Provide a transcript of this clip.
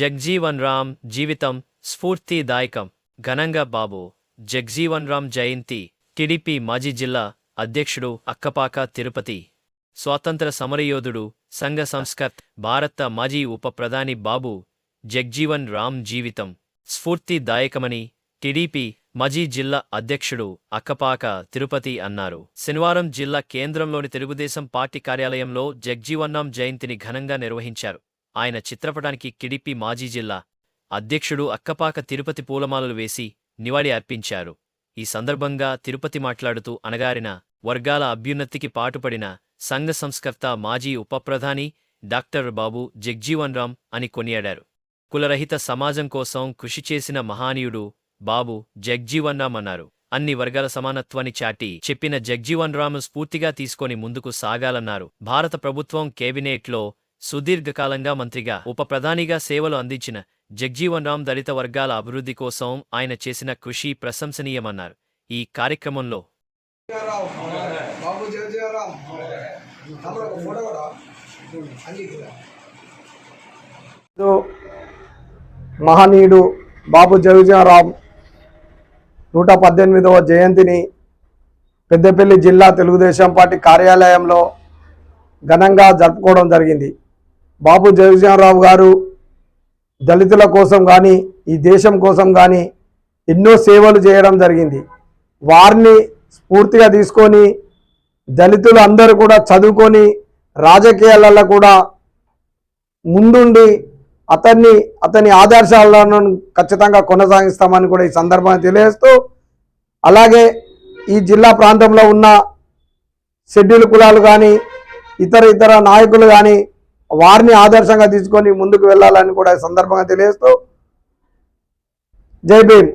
జగ్జీవన్ రామ్ జీవితం స్ఫూర్తిదాయకం. ఘనంగా బాబు జగ్జీవన్ రామ్ జయంతి టిడిపి మాజీ జిల్లా అధ్యక్షుడు అక్కపాక తిరుపతి. స్వాతంత్ర సమరయోధుడు సంఘ సంస్కర్త్ భారత మాజీ ఉప ప్రధాని బాబు జగ్జీవన్ రామ్ జీవితం స్ఫూర్తిదాయకమని టిడిపి మాజీ జిల్లా అధ్యక్షుడు అక్కపాక తిరుపతి అన్నారు. శనివారం జిల్లా కేంద్రంలోని తెలుగుదేశం పార్టీ కార్యాలయంలో జగ్జీవన్రామ్ జయంతిని ఘనంగా నిర్వహించారు. ఆయన చిత్రపటానికి కిడిపి మాజీ జిల్లా అధ్యక్షుడు అక్కపాక తిరుపతి పూలమాలలు వేసి నివాళి అర్పించారు. ఈ సందర్భంగా తిరుపతి మాట్లాడుతూ అణగారిన వర్గాల అభ్యున్నతికి పాటుపడిన సంఘ సంస్కర్త మాజీ ఉపప్రధాని డాక్టర్ బాబు జగ్జీవన్ రామ్ అని కొనియాడారు. కులరహిత సమాజం కోసం కృషి చేసిన మహానీయుడు బాబు జగ్జీవన్ రామ్ అన్నారు. అన్ని వర్గాల సమానత్వాన్ని చాటి చెప్పిన జగ్జీవన్ రామ్ స్ఫూర్తిగా తీసుకొని ముందుకు సాగాలన్నారు. భారత ప్రభుత్వం కేబినెట్లో సుదీర్ఘకాలంగా మంత్రిగా ఉప ప్రధానిగా సేవలు అందించిన జగ్జీవన్ రామ్ దళిత వర్గాల అభివృద్ధి కోసం ఆయన చేసిన కృషి ప్రశంసనీయమన్నారు. ఈ కార్యక్రమంలో మహనీయుడు బాబు జగజీవనరామ్ నూట పద్దెనిమిదవ జయంతిని పెద్దపల్లి జిల్లా తెలుగుదేశం పార్టీ కార్యాలయంలో ఘనంగా జరుపుకోవడం జరిగింది. బాబు జగజీవనరావు గారు దళితుల కోసం కానీ ఈ దేశం కోసం కానీ ఎన్నో సేవలు చేయడం జరిగింది. వారిని స్ఫూర్తిగా తీసుకొని దళితులు అందరూ కూడా చదువుకొని రాజకీయాలలో కూడా ముందుండి అతన్ని అతని ఆదర్శాలను ఖచ్చితంగా కొనసాగిస్తామని కూడా ఈ సందర్భాన్ని తెలియజేస్తూ అలాగే ఈ జిల్లా ప్రాంతంలో ఉన్న షెడ్యూల్ కులాలు కానీ ఇతర ఇతర నాయకులు కానీ వారిని ఆదర్శంగా తీసుకొని ముందుకు వెళ్ళాలని కూడా ఈ సందర్భంగా తెలియజేస్తూ జై భీమ్.